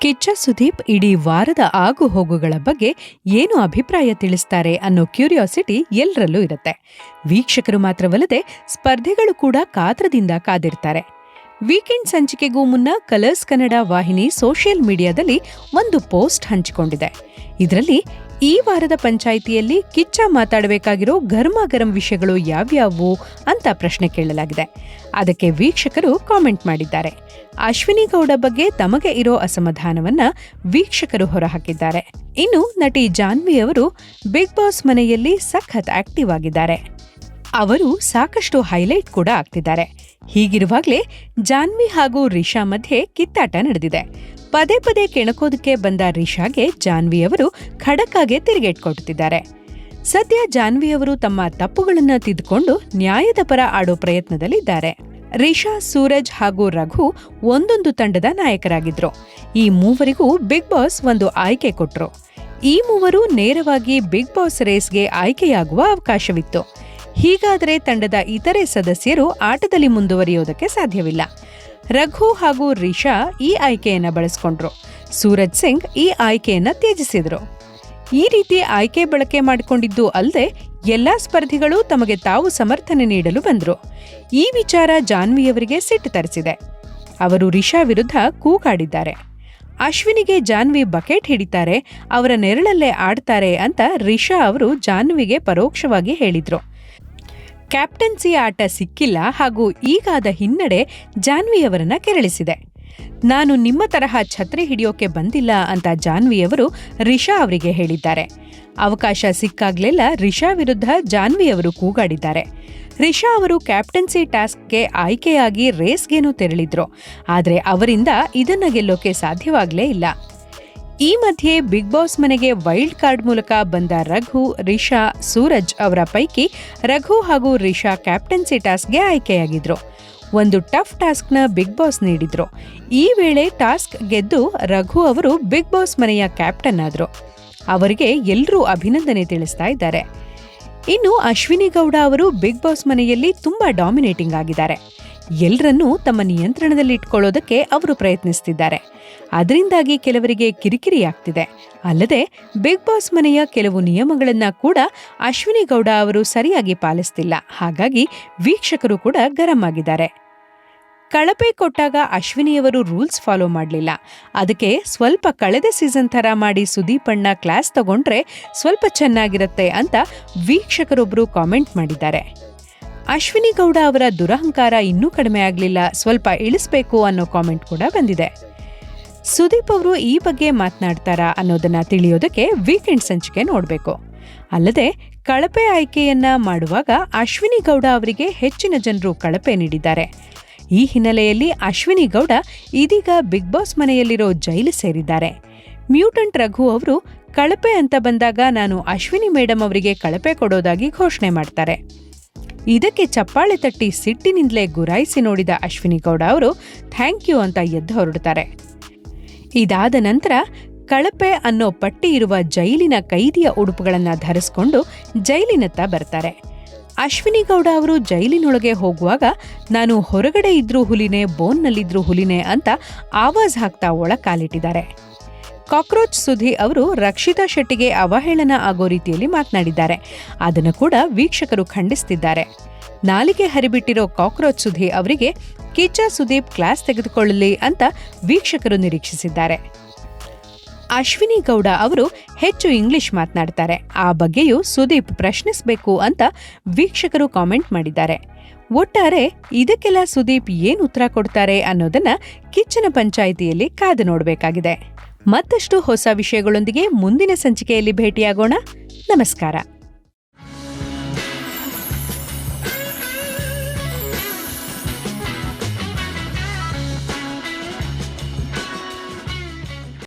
ಕಿಚ್ಚ ಸುದೀಪ್ ಇಡೀ ವಾರದ ಆಗು ಹೋಗುಗಳ ಬಗ್ಗೆ ಏನು ಅಭಿಪ್ರಾಯ ತಿಳಿಸ್ತಾರೆ ಅನ್ನೋ ಕ್ಯೂರಿಯಾಸಿಟಿ ಎಲ್ಲರಲ್ಲೂ ಇರುತ್ತೆ. ವೀಕ್ಷಕರು ಮಾತ್ರವಲ್ಲದೆ ಸ್ಪರ್ಧೆಗಳು ಕೂಡ ಕಾತ್ರದಿಂದ ಕಾದಿರ್ತಾರೆ. ವೀಕೆಂಡ್ ಸಂಚಿಕೆಗೂ ಮುನ್ನ ಕಲರ್ಸ್ ಕನ್ನಡ ವಾಹಿನಿ ಸೋಷಿಯಲ್ ಮೀಡಿಯಾದಲ್ಲಿ ಒಂದು ಪೋಸ್ಟ್ ಹಂಚಿಕೊಂಡಿದೆ. ಇದರಲ್ಲಿ ಈ ವಾರದ ಪಂಚಾಯಿತಿಯಲ್ಲಿ ಕಿಚ್ಚ ಮಾತಾಡಬೇಕಾಗಿರೋ ಗರಂ ವಿಷಯಗಳು ಯಾವ್ಯಾವು ಅಂತ ಪ್ರಶ್ನೆ ಕೇಳಲಾಗಿದೆ. ಅದಕ್ಕೆ ವೀಕ್ಷಕರು ಕಾಮೆಂಟ್ ಮಾಡಿದ್ದಾರೆ. ಅಶ್ವಿನಿ ಗೌಡ ಬಗ್ಗೆ ತಮಗೆ ಇರೋ ಅಸಮಾಧಾನವನ್ನ ವೀಕ್ಷಕರು ಹೊರಹಾಕಿದ್ದಾರೆ. ಇನ್ನು ನಟಿ ಜಾನ್ವಿ ಅವರು ಬಿಗ್ ಬಾಸ್ ಮನೆಯಲ್ಲಿ ಸಖತ್ ಆಕ್ಟಿವ್ ಆಗಿದ್ದಾರೆ. ಅವರು ಸಾಕಷ್ಟು ಹೈಲೈಟ್ ಕೂಡ ಆಗ್ತಿದ್ದಾರೆ. ಹೀಗಿರುವಾಗಲೇ ಜಾನ್ವಿ ಹಾಗೂ ರಿಷಾ ಮಧ್ಯೆ ಕಿತ್ತಾಟ ನಡೆದಿದೆ. ಪದೇ ಪದೇ ಕೆಣಕೋದಕ್ಕೆ ಬಂದ ರಿಷಾಗೆ ಜಾನ್ವಿ ಅವರು ಖಡಕ್ಕಾಗೆ ತಿರುಗೇಟ್ಕೊಡುತ್ತಿದ್ದಾರೆ ಸದ್ಯ ಜಾನ್ವಿ ಅವರು ತಮ್ಮ ತಪ್ಪುಗಳನ್ನು ತಿದ್ದುಕೊಂಡು ನ್ಯಾಯದ ಪರ ಆಡೋ ಪ್ರಯತ್ನದಲ್ಲಿದ್ದಾರೆ. ರಿಷಾ, ಸೂರಜ್ ಹಾಗೂ ರಘು ಒಂದೊಂದು ತಂಡದ ನಾಯಕರಾಗಿದ್ರು. ಈ ಮೂವರಿಗೂ ಬಿಗ್ ಬಾಸ್ ಒಂದು ಆಯ್ಕೆ ಕೊಟ್ರು. ಈ ಮೂವರು ನೇರವಾಗಿ ಬಿಗ್ ಬಾಸ್ ರೇಸ್ಗೆ ಆಯ್ಕೆಯಾಗುವ ಅವಕಾಶವಿತ್ತು. ಹೀಗಾದರೆ ತಂಡದ ಇತರೆ ಸದಸ್ಯರು ಆಟದಲ್ಲಿ ಮುಂದುವರಿಯೋದಕ್ಕೆ ಸಾಧ್ಯವಿಲ್ಲ. ರಘು ಹಾಗೂ ರಿಷಾ ಈ ಆಯ್ಕೆಯನ್ನು ಬಳಸ್ಕೊಂಡ್ರು. ಸೂರಜ್ ಸಿಂಗ್ ಈ ಆಯ್ಕೆಯನ್ನು ತ್ಯಜಿಸಿದರು. ಈ ರೀತಿ ಆಯ್ಕೆ ಬಳಕೆ ಮಾಡಿಕೊಂಡಿದ್ದು ಅಲ್ಲದೆ ಎಲ್ಲ ಸ್ಪರ್ಧಿಗಳು ತಮಗೆ ತಾವು ಸಮರ್ಥನೆ ನೀಡಲು ಬಂದರು. ಈ ವಿಚಾರ ಜಾನ್ವಿಯವರಿಗೆ ಸಿಟ್ಟು ತರಿಸಿದೆ. ಅವರು ರಿಷಾ ವಿರುದ್ಧ ಕೂಗಾಡಿದ್ದಾರೆ. ಅಶ್ವಿನಿಗೆ ಜಾನ್ವಿ ಬಕೆಟ್ ಹಿಡಿತಾರೆ, ಅವರ ನೆರಳಲ್ಲೇ ಆಡ್ತಾರೆ ಅಂತ ರಿಷಾ ಅವರು ಜಾನ್ವಿಗೆ ಪರೋಕ್ಷವಾಗಿ ಹೇಳಿದ್ರು. ಕ್ಯಾಪ್ಟನ್ಸಿ ಆಟ ಸಿಕ್ಕಿಲ್ಲ ಹಾಗೂ ಈಗಾದ ಹಿನ್ನಡೆ ಜಾನ್ವಿಯವರನ್ನ ಕೆರಳಿಸಿದೆ. ನಾನು ನಿಮ್ಮ ತರಹ ಛತ್ರಿ ಹಿಡಿಯೋಕೆ ಬಂದಿಲ್ಲ ಅಂತ ಜಾನ್ವಿಯವರು ರಿಷಾ ಅವರಿಗೆ ಹೇಳಿದ್ದಾರೆ. ಅವಕಾಶ ಸಿಕ್ಕಾಗ್ಲೆಲ್ಲ ರಿಷಾ ವಿರುದ್ಧ ಜಾನ್ವಿಯವರು ಕೂಗಾಡಿದ್ದಾರೆ. ರಿಷಾ ಅವರು ಕ್ಯಾಪ್ಟನ್ಸಿ ಟಾಸ್ಕ್ಗೆ ಆಯ್ಕೆಯಾಗಿ ರೇಸ್ಗೇನೂ ತೆರಳಿದ್ರು. ಆದರೆ ಅವರಿಂದ ಇದನ್ನ ಗೆಲ್ಲೋಕೆ ಸಾಧ್ಯವಾಗಲೇ ಇಲ್ಲ. ಈ ಮಧ್ಯೆ ಬಿಗ್ ಬಾಸ್ ಮನೆಗೆ ವೈಲ್ಡ್ ಕಾರ್ಡ್ ಮೂಲಕ ಬಂದ ರಘು, ರಿಷಾ, ಸೂರಜ್ ಅವರ ಪೈಕಿ ರಘು ಹಾಗೂ ರಿಷಾ ಕ್ಯಾಪ್ಟನ್ಸಿ ಟಾಸ್ಕ್ಗೆ ಆಯ್ಕೆಯಾಗಿದ್ರು. ಒಂದು ಟಫ್ ಟಾಸ್ಕ್ನ ಬಿಗ್ ಬಾಸ್ ನೀಡಿದ್ರು. ಈ ವೇಳೆ ಟಾಸ್ಕ್ ಗೆದ್ದು ರಘು ಅವರು ಬಿಗ್ ಬಾಸ್ ಮನೆಯ ಕ್ಯಾಪ್ಟನ್ ಆದ್ರು. ಅವರಿಗೆ ಎಲ್ಲರೂ ಅಭಿನಂದನೆ ತಿಳಿಸ್ತಾ ಇದ್ದಾರೆ. ಇನ್ನು ಅಶ್ವಿನಿ ಗೌಡ ಅವರು ಬಿಗ್ ಬಾಸ್ ಮನೆಯಲ್ಲಿ ತುಂಬಾ ಡಾಮಿನೇಟಿಂಗ್ ಆಗಿದ್ದಾರೆ. ಎಲ್ಲರನ್ನೂ ತಮ್ಮ ನಿಯಂತ್ರಣದಲ್ಲಿ ಇಟ್ಕೊಳ್ಳೋದಕ್ಕೆ ಅವರು ಪ್ರಯತ್ನಿಸ್ತಿದ್ದಾರೆ. ಅದರಿಂದಾಗಿ ಕೆಲವರಿಗೆ ಕಿರಿಕಿರಿ ಆಗ್ತಿದೆ ಅಲ್ಲದೆ ಬಿಗ್ ಬಾಸ್ ಮನೆಯ ಕೆಲವು ನಿಯಮಗಳನ್ನು ಕೂಡ ಅಶ್ವಿನಿ ಗೌಡ ಅವರು ಸರಿಯಾಗಿ ಪಾಲಿಸ್ತಿಲ್ಲ. ಹಾಗಾಗಿ ವೀಕ್ಷಕರು ಕೂಡ ಗರಂ ಆಗಿದ್ದಾರೆ. ಕಳಪೆ ಕೊಟ್ಟಾಗ ಅಶ್ವಿನಿಯವರು ರೂಲ್ಸ್ ಫಾಲೋ ಮಾಡಲಿಲ್ಲ. ಅದಕ್ಕೆ ಸ್ವಲ್ಪ ಕಳೆದ ಸೀಸನ್ ಥರ ಮಾಡಿ ಸುದೀಪಣ್ಣ ಕ್ಲಾಸ್ ತಗೊಂಡ್ರೆ ಸ್ವಲ್ಪ ಚೆನ್ನಾಗಿರುತ್ತೆ ಅಂತ ವೀಕ್ಷಕರೊಬ್ಬರು ಕಾಮೆಂಟ್ ಮಾಡಿದ್ದಾರೆ. ಅಶ್ವಿನಿ ಗೌಡ ಅವರ ದುರಹಂಕಾರ ಇನ್ನೂ ಕಡಿಮೆ ಆಗಲಿಲ್ಲ. ಸ್ವಲ್ಪ ಇಳಿಸ್ಬೇಕು ಅನ್ನೋ ಕಾಮೆಂಟ್ ಕೂಡ ಬಂದಿದೆ. ಸುದೀಪ್ ಅವರು ಈ ಬಗ್ಗೆ ಮಾತನಾಡ್ತಾರಾ ಅನ್ನೋದನ್ನ ತಿಳಿಯೋದಕ್ಕೆ ವೀಕೆಂಡ್ ಸಂಚಿಕೆ ನೋಡಬೇಕು. ಅಲ್ಲದೆ ಕಳಪೆ ಆಯ್ಕೆಯನ್ನ ಮಾಡುವಾಗ ಅಶ್ವಿನಿ ಗೌಡ ಅವರಿಗೆ ಹೆಚ್ಚಿನ ಜನರು ಕಳಪೆ ನೀಡಿದ್ದಾರೆ. ಈ ಹಿನ್ನೆಲೆಯಲ್ಲಿ ಅಶ್ವಿನಿ ಗೌಡ ಇದೀಗ ಬಿಗ್ ಬಾಸ್ ಮನೆಯಲ್ಲಿರೋ ಜೈಲು ಸೇರಿದ್ದಾರೆ. ಮ್ಯೂಟಂಟ್ ರಘು ಅವರು, ಕಳಪೆ ಅಂತ ಬಂದಾಗ ನಾನು ಅಶ್ವಿನಿ ಮೇಡಮ್ ಅವರಿಗೆ ಕಳಪೆ ಕೊಡೋದಾಗಿ ಘೋಷಣೆ ಮಾಡ್ತಾರೆ. ಇದಕ್ಕೆ ಚಪ್ಪಾಳೆ ತಟ್ಟಿ ಸಿಟ್ಟಿನಿಂದಲೇ ಗುರಾಯಿಸಿ ನೋಡಿದ ಅಶ್ವಿನಿ ಗೌಡ ಅವರು, ಥ್ಯಾಂಕ್ ಯು ಅಂತ ಎದ್ದು ಹೊರಡುತ್ತಾರೆ ಇದಾದ ನಂತರ ಕಳಪೆ ಅನ್ನೋ ಪಟ್ಟಿ ಇರುವ ಜೈಲಿನ ಕೈದಿಯ ಉಡುಪುಗಳನ್ನು ಧರಿಸಿಕೊಂಡು ಜೈಲಿನತ್ತ ಬರ್ತಾರೆ. ಅಶ್ವಿನಿ ಗೌಡ ಅವರು ಜೈಲಿನೊಳಗೆ ಹೋಗುವಾಗ, ನಾನು ಹೊರಗಡೆ ಇದ್ರೂ ಹುಲಿನೇ, ಬೋನ್ನಲ್ಲಿದ್ರೂ ಹುಲಿನೇ ಅಂತ ಆವಾಜ್ ಹಾಕ್ತಾ ಒಳ ಕಾಲಿಟ್ಟಿದ್ದಾರೆ ಕಾಕ್ರೋಚ್ ಸುಧಿ ಅವರು ರಕ್ಷಿತಾ ಶೆಟ್ಟಿಗೆ ಅವಹೇಳನ ಆಗೋ ರೀತಿಯಲ್ಲಿ ಮಾತನಾಡಿದ್ದಾರೆ. ಅದನ್ನು ಕೂಡ ವೀಕ್ಷಕರು ಖಂಡಿಸ್ತಿದ್ದಾರೆ. ನಾಲಿಗೆ ಹರಿಬಿಟ್ಟಿರೋ ಕಾಕ್ರೋಚ್ ಸುಧಿ ಅವರಿಗೆ ಕಿಚ್ಚ ಸುದೀಪ್ ಕ್ಲಾಸ್ ತೆಗೆದುಕೊಳ್ಳಲಿ ಅಂತ ವೀಕ್ಷಕರು ನಿರೀಕ್ಷಿಸಿದ್ದಾರೆ. ಅಶ್ವಿನಿ ಗೌಡ ಅವರು ಹೆಚ್ಚು ಇಂಗ್ಲಿಷ್ ಮಾತನಾಡ್ತಾರೆ. ಆ ಬಗ್ಗೆಯೂ ಸುದೀಪ್ ಪ್ರಶ್ನಿಸಬೇಕು ಅಂತ ವೀಕ್ಷಕರು ಕಾಮೆಂಟ್ ಮಾಡಿದ್ದಾರೆ. ಒಟ್ಟಾರೆ ಇದಕ್ಕೆಲ್ಲ ಸುದೀಪ್ ಏನು ಉತ್ತರ ಕೊಡ್ತಾರೆ ಅನ್ನೋದನ್ನ ಕಿಚ್ಚನ ಪಂಚಾಯಿತಿಯಲ್ಲಿ ಕಾದು ನೋಡಬೇಕಾಗಿದೆ. ಮತ್ತಷ್ಟು ಹೊಸ ವಿಷಯಗಳೊಂದಿಗೆ ಮುಂದಿನ ಸಂಚಿಕೆಯಲ್ಲಿ ಭೇಟಿಯಾಗೋಣ. ನಮಸ್ಕಾರ.